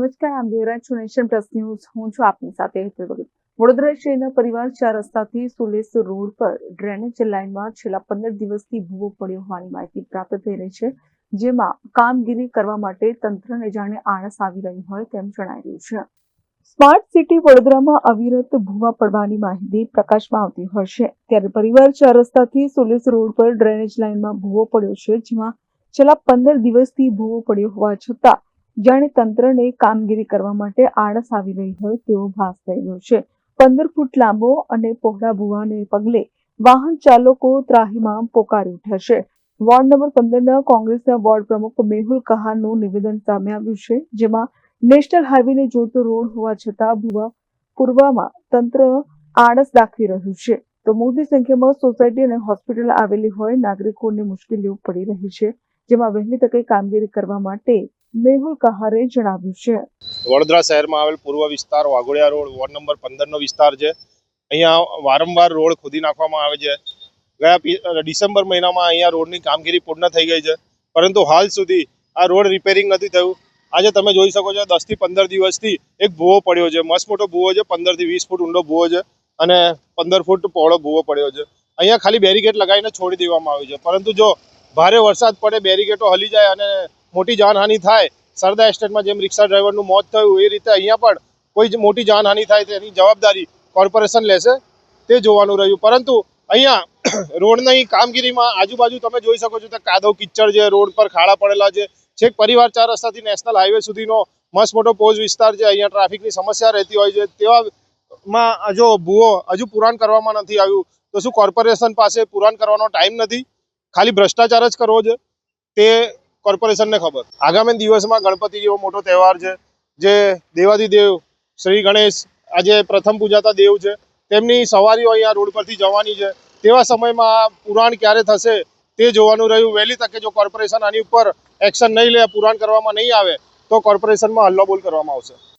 નમસ્કાર, આમ દેવરાજ છું નેશન પ્લસ ન્યૂઝ. હું છું આપની સાથે વડોદરા શહેરના પરિવાર ચાર રસ્તાથી સુલેસ રોડ પર ડ્રેનેજ લાઇનમાં છેલ્લા પંદર દિવસથી ભૂવો પડ્યો હોવાની માહિતી પ્રાપ્ત થઈ રહી છે, જેમાં કામગીરી કરવા માટે તંત્રને જાણે આળસ આવી રહી હોય તેમ જણાઈ રહ્યું છે. સ્માર્ટ સિટી વડોદરામાં અવિરત ભૂવા પડવાની માહિતી પ્રકાશમાં આવતી હોય છે. ત્યારે પરિવાર ચાર રસ્તાથી સુલેસ રોડ પર ડ્રેનેજ લાઇનમાં ભૂવો પડ્યો છે, જેમાં છેલ્લા પંદર દિવસથી ભૂવો પડ્યો હોવા છતાં જાણે તંત્રને કામગીરી કરવા માટે આળસ આવી રહી હોય તેવો ભાસ થઈ રહ્યો છે. પંદર ફૂટ લાંબો અને પહોળા ભૂવાને પગલે વાહન ચાલકો ત્રાહીમાં પોકારી ઉઠ્યા છે. વોર્ડ નંબર પંદરના કોંગ્રેસના વોર્ડ પ્રમુખ મેહુલ કહાનનું નિવેદન સામે આવ્યું છે, જેમાં નેશનલ હાઈવેને જોડતો રોડ હોવા છતાં ભૂવા પૂર્વમાં તંત્ર આળસ દાખવી રહ્યું છે. તો મોટી સંખ્યામાં સોસાયટી અને હોસ્પિટલ આવેલી હોય, નાગરિકોને મુશ્કેલીઓ પડી રહી છે, જેમાં વહેલી તકે કામગીરી કરવા માટે મેહુલ કહારે જણાવ્યું છે. વડોદરા શહેરમાં આવેલ પૂર્વ વિસ્તાર વાઘોડિયા રોડ, વોર્ડ નંબર પંદરનો વિસ્તાર છે. અહીંયા વારંવાર રોડ ખોદી નાખવામાં આવે છે. ગયા ડિસેમ્બર મહિનામાં અહીંયા રોડની કામગીરી પૂર્ણ થઈ ગઈ છે. પરંતુ હાલ સુધી આ રોડ રિપેરિંગ નથી થયું. આજે તમે જોઈ શકો છો દસથી પંદર દિવસથી એક ભૂવો પડ્યો છે. મસ્ત મોટો ભૂવો છે, પંદરથી વીસ ફૂટ ઊંડો ભૂવો છે અને પંદર ફૂટ પહોળો ભૂવો પડ્યો છે. અહીંયા ખાલી બેરીકેડ લગાવીને છોડી દેવામાં આવ્યું છે. પરંતુ જો ભારે વરસાદ પડે બેરીકેટો હલી જાય અને મોટી જાનહાનિ થાય. સરદા એસ્ટેટમાં જેમ રિક્ષા ડ્રાઈવરનું મોત થયું, એ રીતે અહીંયા પણ કોઈ જ મોટી જાનહાનિ થાય તેની જવાબદારી કોર્પોરેશન લેશે. તે જોવાનું રહ્યું. પરંતુ અહીંયા રોડની કામગીરીમાં આજુબાજુ તમે જોઈ શકો છો કે કાદવ કિચ્ચડ છે, રોડ પર ખાડા પડેલા છે. છેક પરિવાર ચાર રસ્તાથી નેશનલ હાઈવે સુધીનો મસ્ત મોટો પોઝ વિસ્તાર છે. અહીંયા ટ્રાફિકની સમસ્યા રહેતી હોય છે. તેવામાં જો ભૂવો હજુ પુરાણ કરવામાં નથી આવ્યું. તો શું કોર્પોરેશન પાસે પુરાણ કરવાનો ટાઈમ નથી? ખાલી ભ્રષ્ટાચાર જ કરવો છે. તે કોર્પોરેશનને ખબર. આગામી દિવસમાં ગણપતિ જેવો મોટો તહેવાર છે, જે દેવાધિદેવ શ્રી ગણેશ, આજે પ્રથમ પૂજાતા દેવ છે, તેમની સવારીઓ અહીંયા રોડ પરથી જવાની છે. તેવા સમયમાં આ પુરાણ ક્યારે થશે તે જોવાનું રહ્યું. વહેલી તકે જો કોર્પોરેશન આની ઉપર એક્શન નહીં લે, પુરાણ કરવામાં નહીં આવે, તો કોર્પોરેશનમાં હલ્લોબોલ કરવામાં આવશે.